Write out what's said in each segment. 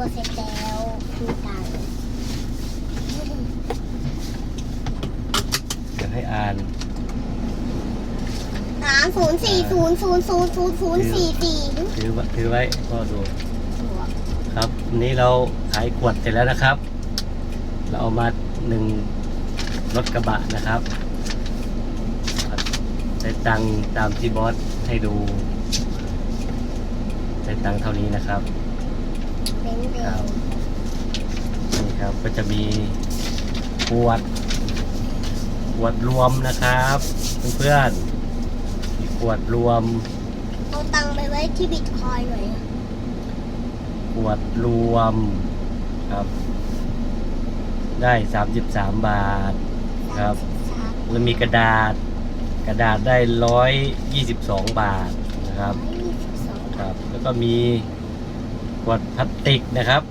ตัวเสร็จแล้วคือตังค์เดี๋ยวให้อ่านสามศูนย์สี่ศูนย์ศูนย์ศูนย์ศูนย์ศูนย์สี่สี่ถือไว้ถือไว้พ่อดู ครับวันนี้เราขายขวดเสร็จแล้วนะครับ เราเอามาหนึ่งรถกระบะนะครับได้ตังตามที่บอสให้ดูได้ตังเท่านี้นะครับ เป็นเด็ครับกนี่ครับก็จะมีขวดขวดรวมนะครับเพื่อนๆมีขวดรวมเอาตังค์ไปไว้ที่บิตคอยน์หน่อยอะขวดรวมครับ ได้สามสิบสามบาท ครับ สามแล้วมีกระดาษ กระดาษได้ร้อยยี่สิบสองบาทนะครับร้อยยี่สิบสองครับ แล้วก็มีข วดพลาสติกนะครับ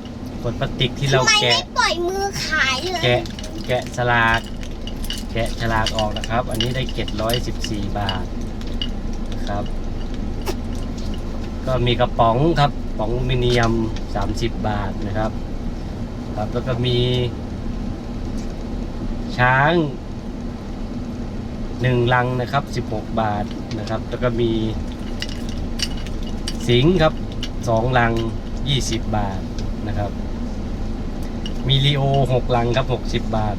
ขวดพลาสติกที่เราทำไมแกะ ไม่ปล่อยมือขายเลยแกะแกะฉลากแกะฉลากออกนะครับ อันนี้ได้เก็ดร้อยสิบสี่บาทนะครับ ก็มีกระป๋องครับป๋องอลูมิเนียมสามสิบบาทนะครับ ครับแล้วก็มี ช้างหนึ่งลังนะครับสิบหกบาทนะครับ แล้วก็มี สิงห์ครับสองลัง ยี่สิบบาทนะครับ มีลีโอหกลังครับหกสิบบาท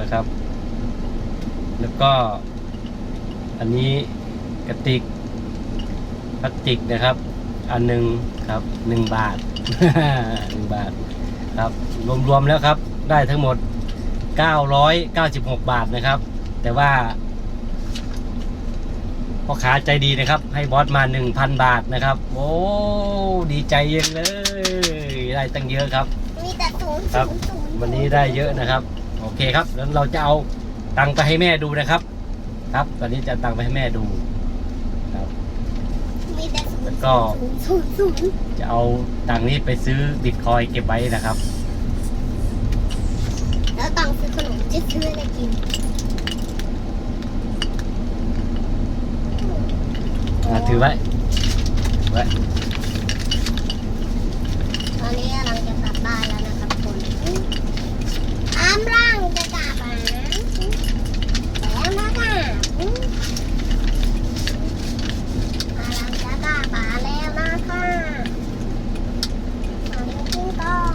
นะครับ แล้วก็ อันนี้กระติกพลาสติกนะครับ อันหนึ่งครับหนึ่งบาทหนึ่งบาทครับ รวมๆแล้วครับ ได้ทั้งหมด 996 บาทนะครับ แต่ว่า พ่อค้าใจดีนะครับ ให้บอสมา 1,000 บาทนะครับ โอ้ดีใจเย็นเลย ได้ตั้งเยอะครับ มีแต่ศูนย์ครับศูนย์ศูนย์วันนี้ได้เยอะนะครับ โอเคครับแล้วเราจะเอาตังค์ไปให้แม่ดูนะครับ ครับตอนนี้จะเอาตังค์ไปให้แม่ดูครับมีแต่ศูนแล้ย์วก็ ศูนย์ศูนย์ศูนย์จะเอาตังค์นี้ไปซื้อบิตคอยน์เก็บไว้นะครับ แล้วตังค์ซื้อขนมจะซื้ออะไรกิน อะถือไว้ไว้ตอนนี้กำลังจะกลับบ้านแล้วนะครับคนอ้ามร่างจะกลับมาแล้วนะคะกำลังจะกลับมาแล้วนะค่ะตอนนี้องต้อง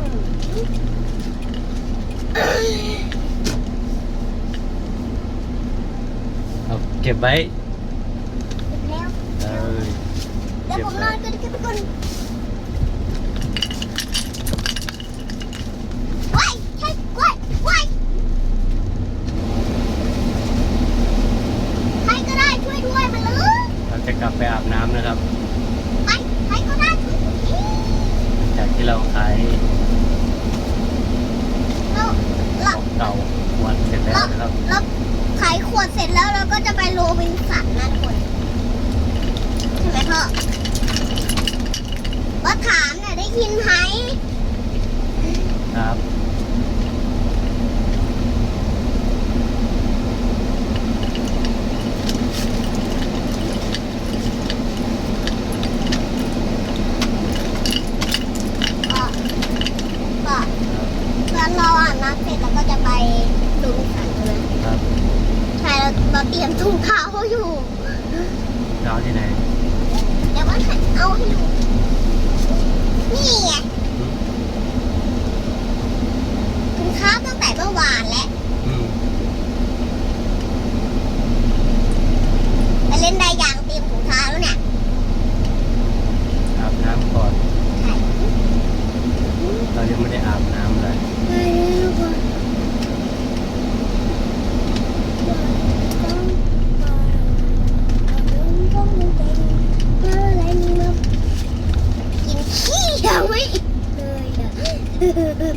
เอาเก็บไว้ เออ เดี๋ยวผมนอนกันกันก่อนว้ายใช่ว้ายว้ายใครก็ได้ช่วยด้วยมาเลยเราจะกลับไปอาบน้ำนะครับ ไปใครก็ได้ช่วยด้วยจากที่เราขายเราขเราองเก่าขวดเสร็จแล้วนะครับ เราขายขวดเสร็จแล้วเราก็จะไปโรบินสันนั่นคนใช่ไหมพ่อ ว่าถามเนี่ยได้ยินไหมครับ ก็ก็ตอนเราอาบน้ำเสร็จแล้วก็จะไปโรบินสันใช่ไหมครับ ใช่เราเราเตรียมถุงเท้าอยู่จะเอาที่ไหนเดี๋ยวว่าเอาให้ดู นี่ไงคุณท้าตั้งแต่เมื่อวานแล้ว อืม ไปเล่นได้ยางเตรียมถุงเท้าแล้วเนี่ย อาบน้ำก่อน ใช่ เรายังไม่ได้อาบน้ำเลย กินขี้ยังไม่เลย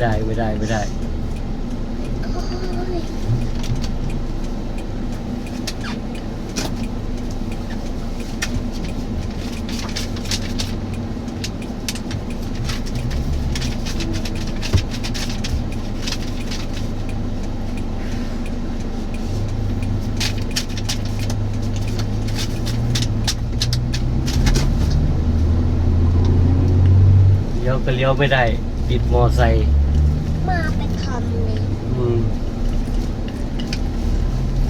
ได้ไม่ได้ไม่ได้โอ้ยเลี้ยวก็เลี้ยวไม่ได้ปิดมอไซค์ มาเป็นทอมเลย อืม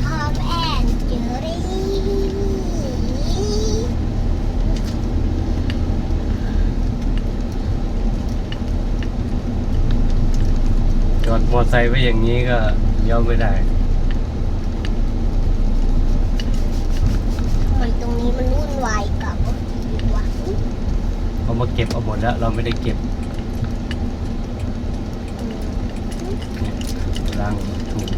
ทอมแอนเจอรี่ จ อดมอไซค์ไว้อย่างนี้ก็เลี้ยวไม่ได้ ทำไมตรงนี้มันวุ่นวายกับอีกวะ เขามาเก็บเอาหมดแล้ว เราไม่ได้เก็บ อืม เนี่ยล้างถูก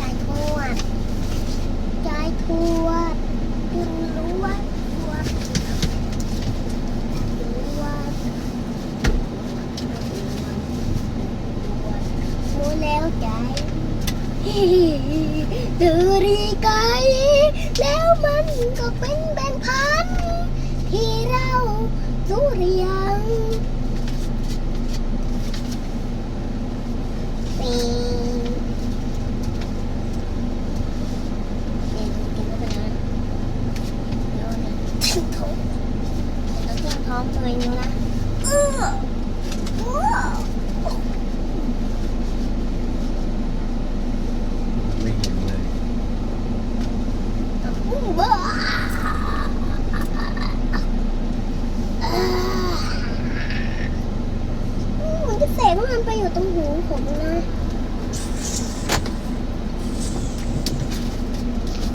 ยายทวดยายทวดเพิ่งรู้ว่าทวดรู้ว่ารู้แล้วใจดือรี ไกล แล้วมันก็เป็นแบงค์พันที่เรารู้เรียงปีเดี๋ยวกินเข้าไปนะเดี๋ยวเนี่ยทิ้งท้องเดี๋ยวทิ้งท้องตัวเองนะ